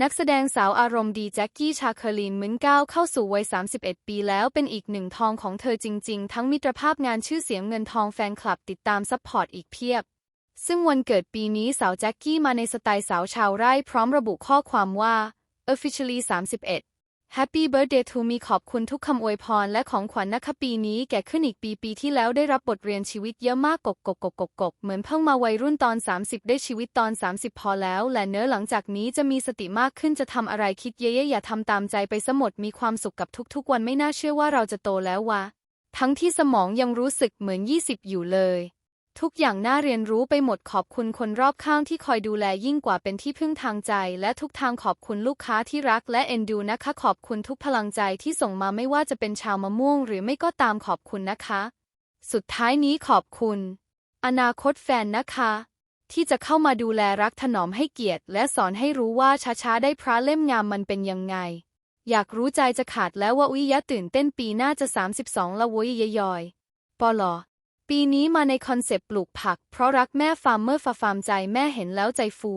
นักแสดงสาวอารมณ์ดีแจ็คกี้ชาคลินมึนก้าวเข้าสู่วัย 31 ปีแล้วเป็นอีกหนึ่งทองของเธอจริง ๆ ทั้งมิตรภาพงานชื่อเสียงเงินทองแฟนคลับติดตามซัพพอร์ตอีกเพียบ ซึ่งวันเกิดปีนี้สาวแจ็คกี้มาในสไตล์สาวชาวไร่พร้อมระบุข้อความว่า officially 31 Happy birthday to me ขอบคุณทุกคำอวยพรและของขวัญนะคะปีนี้แก่ขึ้นอีกปีปีที่แล้วได้รับบทเรียนชีวิตเยอะมากกกกกกกกเหมือนเพิ่งมาวัยรุ่นตอน 30 ได้ชีวิตตอน 30 พอแล้ว และเนื้อหลังจากนี้จะมีสติมากขึ้นจะทำอะไรคิดเยอะๆอย่าทำตามใจไปสมดมีความสุขกับทุกๆ วันไม่น่าเชื่อว่าเราจะโตแล้ววะทั้งที่สมองยังรู้สึกเหมือน 20 อยู่เลย ทุกอย่างน่าเรียนรู้ไปหมดขอบคุณคนรอบข้างที่คอยดูแลยิ่งกว่าเป็นที่พึ่งทางใจ และทุกทางขอบคุณลูกค้าที่รักและเอ็นดูนะคะ ขอบคุณทุกพลังใจที่ส่งมาไม่ว่าจะเป็นชาวมะม่วง หรือไม่ก็ตามขอบคุณนะคะ สุดท้ายนี้ขอบคุณ อนาคตแฟนนะคะ ที่จะเข้ามาดูแลรักถนอมให้เกียรติ และสอนให้รู้ว่าช้าๆได้พระเล่มงามมันเป็นยังไง อยากรู้ใจจะขาดแล้วว่าอุยยะตื่นเต้นปีหน้าจะ 32ละวุยยยอยปอลอ ปีนี้มาในคอนเซปต์ปลูกผัก เพราะรักแม่ฟาร์มเมอร์ฟาฟาร์มใจแม่เห็นแล้วใจฟู